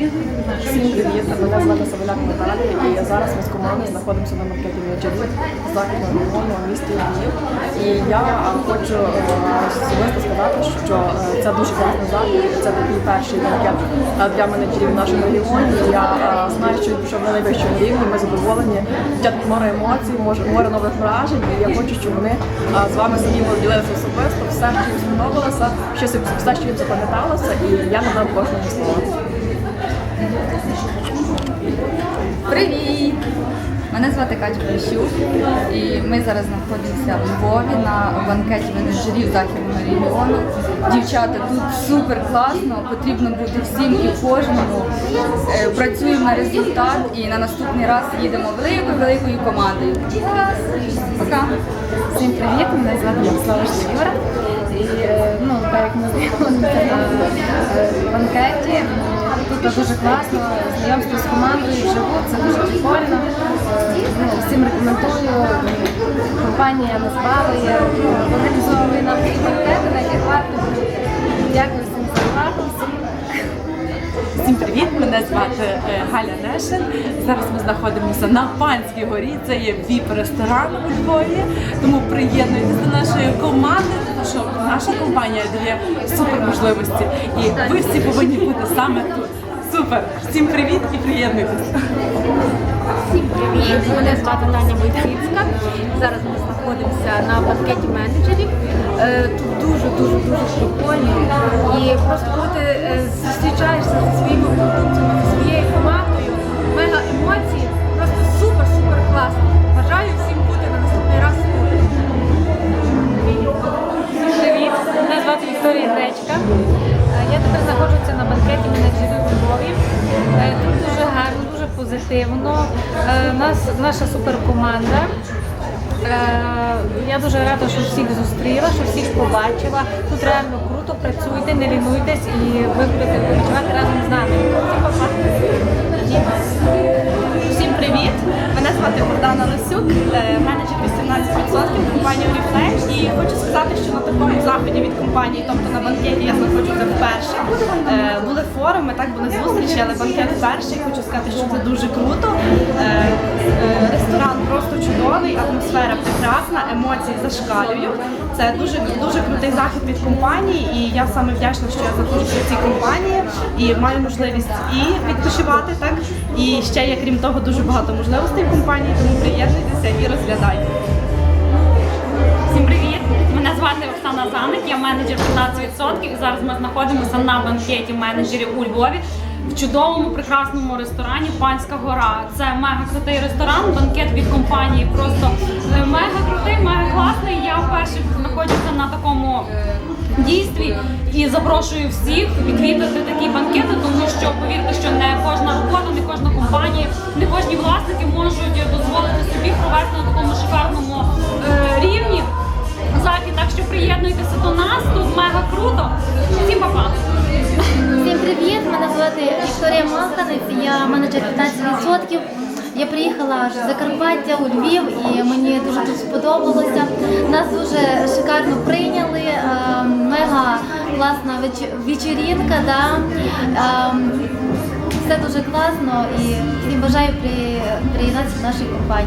Всім привіт! Мене звати Савеляк Наталія і зараз ми з командою знаходимося на маркеті Міджаві західного регіону місті Львів. І я хочу е, особисто сказати, що е, це дуже класний захід. Це такий перший маркет е, для менеджерів в нашому регіоні. Я е, знаю, що він на найвищому рівні. Ми задоволені. Дівчат море емоцій, море нових вражень. І я хочу, щоб вони е, з вами самі поділилися особисто. Все, що їм сподобалося, все, що їм запам'яталося, і я надам кожному слово. Привіт! Мене звати Катя Поліщук і ми зараз знаходимося в Львові на банкеті менеджерів західного регіону. Дівчата, тут супер класно, потрібно бути всім і кожному. Е, Працюємо на результат і на наступний раз їдемо великою великою командою. Пока! Всім привіт, мене звати Ярослава Штюра. І е, ну, так як ми знайомилися на е, банкеті, тут дуже класно, знайомство з командою вживу, це дуже прикольно. Е, Ну, всім рекомендую. Компанія балує, ну, організовує нам такі банкети, на яких варто. Дякую всім за увагу. Всім привіт! Мене звати е, Галя Нешин. Зараз ми знаходимося на Панській горі. Це є віп-ресторан у Львові. Тому приєднуйтесь до нашої команди, тому що наша компанія дає супер можливості. І ви всі повинні бути саме тут. Супер! Всім привіт і приєднуйтесь! Всім привіт! Мене звати Таня Войціцька. Зараз ми знаходимося на банкеті менеджерів. Е, Тут дуже дуже дуже прикольно. І просто коли ти е, зустрічаєшся зі своїми Вікторія Гречка. Е, Я тепер знаходжуся на банкеті менеджерів у Львові. Е, Тут дуже гарно, дуже позитивно. Е, Нас наша суперкоманда. Я дуже рада, що всіх зустріла, що всіх побачила. Тут реально круто працюйте, не лінуйтесь і ви будете відчувати разом з нами. Сказати, що на такому заході від компанії, тобто на банкеті, я знаходжуся вперше. Е, Були форуми, так були зустрічі, але банкет перший. Хочу сказати, що це дуже круто. Е, е, Ресторан просто чудовий, атмосфера прекрасна, емоції зашкалюють. Це дуже дуже крутий захід від компанії, і я саме вдячна, що я в цій компанії і маю можливість і відпочивати, так і ще є крім того дуже багато можливостей в компанії, тому приєднуйтеся і розглядайте. Менеджер 15%. Зараз ми знаходимося на банкеті менеджерів у Львові в чудовому прекрасному ресторані Панська гора. Це мега крутий ресторан, банкет від компанії просто е, мега крутий, мега класний. Я вперше знаходжуся на такому дійстві і запрошую всіх відвідати такі банкети, я менеджер 15%. Я приїхала з Закарпаття у Львів і мені дуже тут сподобалося. Нас дуже шикарно прийняли. е, Мега класна веч- вечірінка. Да? Е, Все дуже класно і всім бажаю при- приєднатися до нашої компанії.